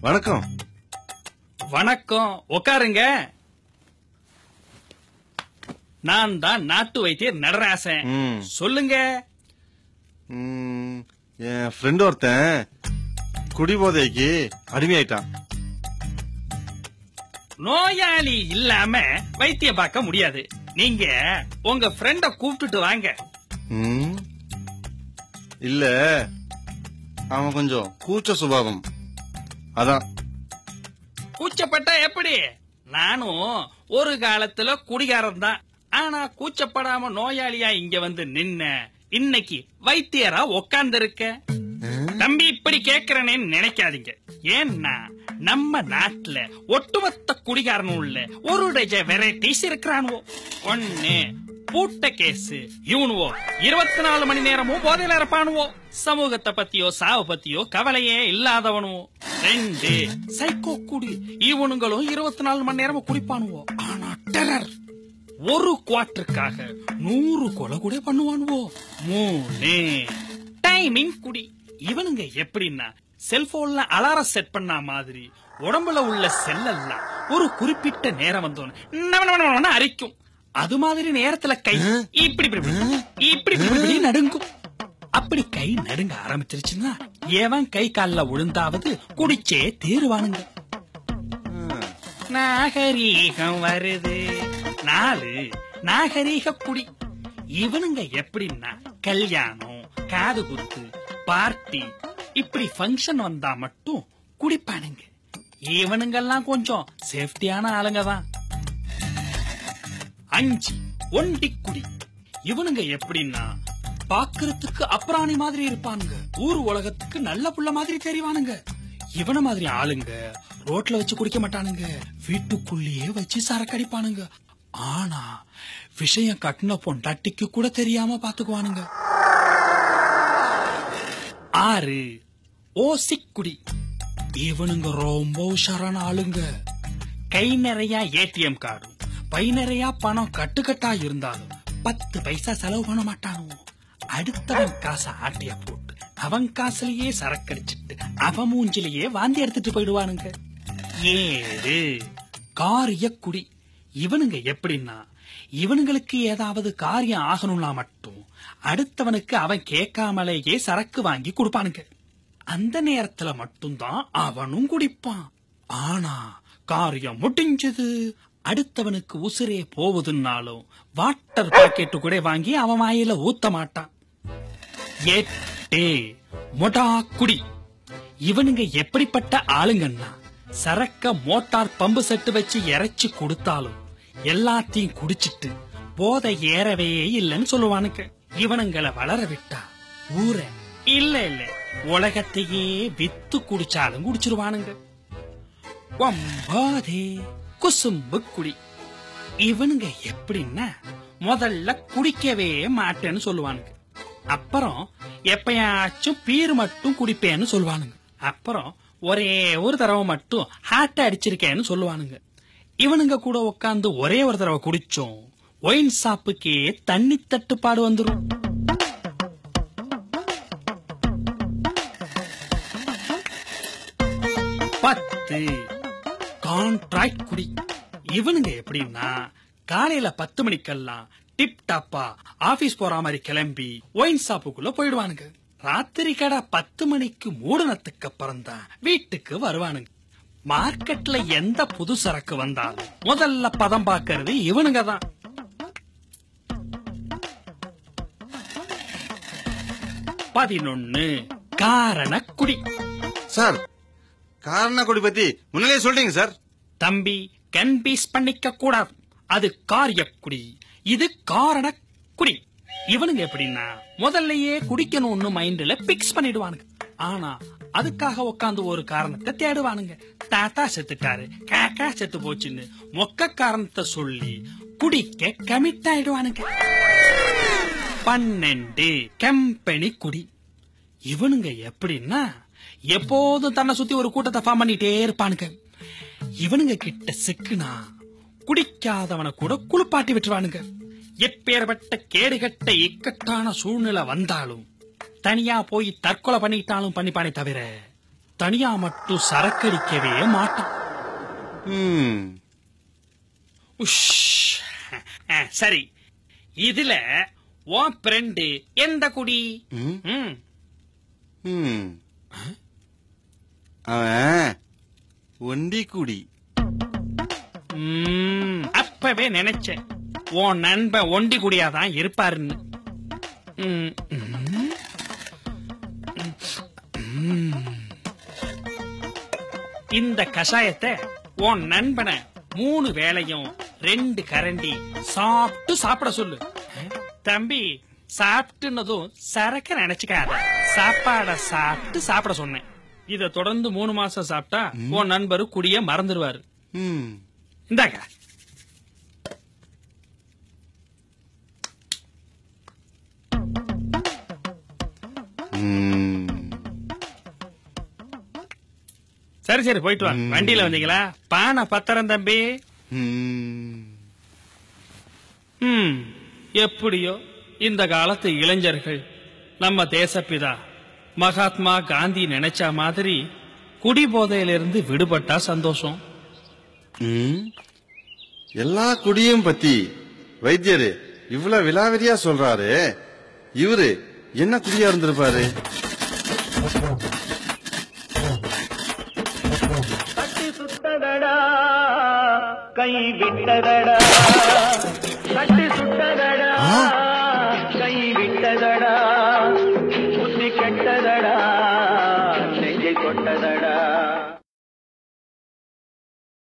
வணக்கம். வணக்கம். உட்காருங்க நான் தான் நாட்டு வைத்தியர் நடராசன். சொல்லுங்க. என் ஃப்ரெண்ட் ஒருத்தன் குடிபோதைக்கு அடிமையாயிட்டான். நோயாளி இல்லாம வைத்தியம் பார்க்க முடியாது. நீங்க உங்க ஃப்ரெண்ட கூப்பிட்டுட்டு வாங்க. ம்? இல்ல. அவன் கொஞ்சம் கூச்ச சுபாவம். அதான். கூச்சப்பட்டா எப்படி? நானும் ஒரு காலத்துல குடிகாரன் தான். ஆனா கூச்சப்படாம நோயாளியா இங்க வந்து நின்ன இன்னைக்கு வைத்தியரா உக்காந்து தம்பி இப்படி கேக்குறேன்னு நினைக்காதீங்க. ஏன்னா நம்ம நாட்டுல ஒட்டுமொத்த குடிகாரனும் இல்ல ஒரு டஜ வெரைட்டிஸ் இருக்கிறானுவோ. ஒன்னு பூட்ட கேஸ் இவனுவோ இருபத்தி நாலு மணி நேரமும் போதையில இருப்பானுவோ. சமூகத்தை பத்தியோ சாவு பத்தியோ கவலையே இல்லாதவனுவோ. ரெண்டு சைக்கோ குடி. இவனுங்களும் இருபத்தி நாலு மணி நேரமும் குடிப்பானுவோ. ஆனா டெரர் ஒரு குவார்டருக்காக நூறு கொலை கூட பண்ணுவானுவோ. மூணு டைமிங் குடி. இவனுங்க எப்படின்னா செல்போன்ல அலாரம் செட் பண்ண மாதிரி உடம்புல உள்ள செல்லெல்லாம் ஒரு குறிப்பிட்ட நேரம் வந்தோன்னு அரிக்கும். அது மாதிரி நேரத்துல கை இப்படி இப்படி இப்படி, நடுங்கும். அப்படி கை நடுங்க ஆரம்பிச்சிருச்சுன்னா எவன் கை கால்ல விழுந்தாவது குடிச்சே தீருவானுங்க நாகரீகம் வருது. நாலு நாகரீக குடி. இவனுங்க எப்படின்னா கல்யாணம் காது குத்து பார்ட்டி இப்படி ஃபங்க்ஷன் வந்தா மட்டும் குடிப்பானுங்க. இவனுங்கெல்லாம் கொஞ்சம் சேஃப்டியான ஆளுங்க தான் அஞ்சு ஒண்டி குடி. இவனுங்க எப்படின்னா பாக்குறதுக்கு அப்ராணி மாதிரி இருப்பானுங்க. ஊர் உலகத்துக்கு நல்ல புள்ள மாதிரி தெரிவானுங்க. இவன மாதிரி ஆளுங்க ரோட்ல வச்சு குடிக்க மாட்டானுங்க. வீட்டுக்குள்ளேயே வச்சு சரக்கடிப்பானுங்க ஆனா விஷயம் கட்டின பொண்டாட்டிக்கு கூட தெரியாம பாத்துக்குவானுங்க. ஆறு ஓசிக்குடி இவனுங்க ரொம்ப உஷாரான ஆளுங்க. கை நிறைய ஏடிஎம் கார்டும் பை நிறைய பணம் கட்டுக்கட்டா இருந்தாலும் பத்து பைசா செலவு பண்ண மாட்டானோ? அடுத்தவன் காசை ஆட்டிய போட்டு அவன் காசுலயே சரக்கடிச்சிட்டு அவன் மூஞ்சிலேயே வாந்தி எடுத்துட்டு போயிடுவானுங்க. ஏது காரிய குடி இவனுங்க எப்படின்னா இவனுங்களுக்கு ஏதாவது காரியம் ஆகணும்னா மட்டும் அடுத்தவனுக்கு அவன் கேட்காமலேயே சரக்கு வாங்கி கொடுப்பானுங்க. அந்த நேரத்துல மட்டும்தான் அவனும் குடிப்பான். ஆனா காரியம் முடிஞ்சது. அடுத்தவனுக்கு உசிரே போகுதுன்னாலும் வாட்டர் பாக்கெட்டு கூட வாங்கி அவன் வாயில ஊத்த மாட்டான். ஏட்டே மொடா குடி. இவனுங்க எப்படிப்பட்ட ஆளுங்கன்னா சரக்க மோட்டார் பம்பு செட்டு வச்சு இறைச்சி கொடுத்தாலும் எல்லாத்தையும் குடிச்சிட்டு போதை ஏறவே இல்லைன்னு சொல்லுவானுங்க. இவனுங்களை வளர விட்டா ஊர இல்ல இல்ல உலகத்தையே வித்து குடிச்சாலும் குடிச்சிருவானுங்க. ஒம்பாதே குசும்பு குடி. இவனுங்க எப்படின்னா முதல்ல குடிக்கவே மாட்டேன்னு சொல்லுவானுங்க. அப்புறம் எப்பயாச்சும் பீர் மட்டும் குடிப்பேன்னு சொல்லுவானுங்க. அப்புறம் ஒரே ஒரு தடவை மட்டும் ஹார்ட் அடிச்சிருக்கேன்னு சொல்லுவானுங்க. இவனுங்க கூட உட்காந்து ஒரே ஒரு தடவை குடிச்சோம். ஒயின் சாப்புக்கே தண்ணி தட்டுப்பாடு வந்துடும் பத்து கான்ட்ராக்ட் குடி. இவனுங்க எப்படின்னா காலையில பத்து மணிக்கெல்லாம் டிப் டாப்பா ஆபீஸ் போற மாதிரி கிளம்பி ஒயின் ஷாப்புக்குள்ள போயிடுவானுங்க. ராத்திரி கடை பத்து மணிக்கு மூடனத்துக்கு அப்புறம் தான் வீட்டுக்கு வருவானுங்க. மார்க்கெட்ல எந்த புது சரக்கு வந்தாலும் முதல்ல பதம் பாக்குறது இவனுங்க தான். பதினொன்னு காரண குடி சார் காரண கொடி பத்தி முன்னாலே சொல்றீங்க சார். தம்பி கன்பீஸ் பண்ணிக்க கூடாது. அது காரிய குடி. இது காரண குடி. இவனுங்க எப்படின்னா முதல்லயே குடிக்கணும்னு மைண்ட்ல பிக்ஸ் பண்ணிடுவானுங்க. ஆனா அதுக்காக உட்காந்து ஒரு காரணத்தை தேடுவானுங்க. தாத்தா செத்துட்டாரு காக்கா செத்து போச்சுன்னு மொக்க காரணத்தை சொல்லி குடிக்க கமிட் ஆயிடுவானுங்க. பன்னெண்டு கம்பெனி குடி. இவனுங்க எப்படின்னா எப்போதும் தன்னை சுத்தி ஒரு கூட்டத்தை ஃபார்ம் பண்ணிட்டே இருப்பானுங்க. இவனுங்க கிட்ட சிக்குனா குடிக்காதவனை கூட குளிப்பாட்டி விட்டுருவானுங்க. எப்பேற்பட்ட கேடுகட்ட இக்கட்டான சூழ்நிலை வந்தாலும் தனியா போய் தற்கொலை பண்ணிட்டாலும் பண்ணிப்பானே தவிர தனியா மட்டும் சரக்கடிக்கவே மாட்டான். சரி. இதுல உன் ஃப்ரெண்டு எந்த குடி? ம். அவன் ஒண்டி குடி அப்பவே நினைச்சேன். உன் நண்பன் ஒண்டி குடியாதான் இருப்பாருன்னு. இந்த கஷாயத்தை உன் நண்பனை மூணு வேளையும் ரெண்டு கரண்டி சாப்பிட்டு சாப்பிட சொல்லு. தம்பி சாப்பிட்டுனதும் சரக்க நினைச்சுக்காத. சாப்பாட சாப்பிட்டு சாப்பிட சொன்னேன். இத தொடர்ந்து மூணு மாசம் சாப்பிட்டா உன் நண்பரு குடிய மறந்துடுவாரு இந்தாங்க. சரி சரி போயிட்டு வா. வண்டியில வந்தீங்களா? பானை பத்திரம் தம்பி. எப்படியோ இந்த காலத்து இளைஞர்கள் நம்ம தேசப்பிதா. மகாத்மா காந்தி நினைச்ச மாதிரி குடி போதையிலிருந்து விடுபட்டா சந்தோஷம். ம். எல்லா குடியும் பத்தி வைத்தியரு இவ்வளவு விலாவரியா சொல்றாரு. இவரு என்ன குடியா இருந்திருப்பாரு? கை விட்டதடா. கட்டி சுட்டதடா.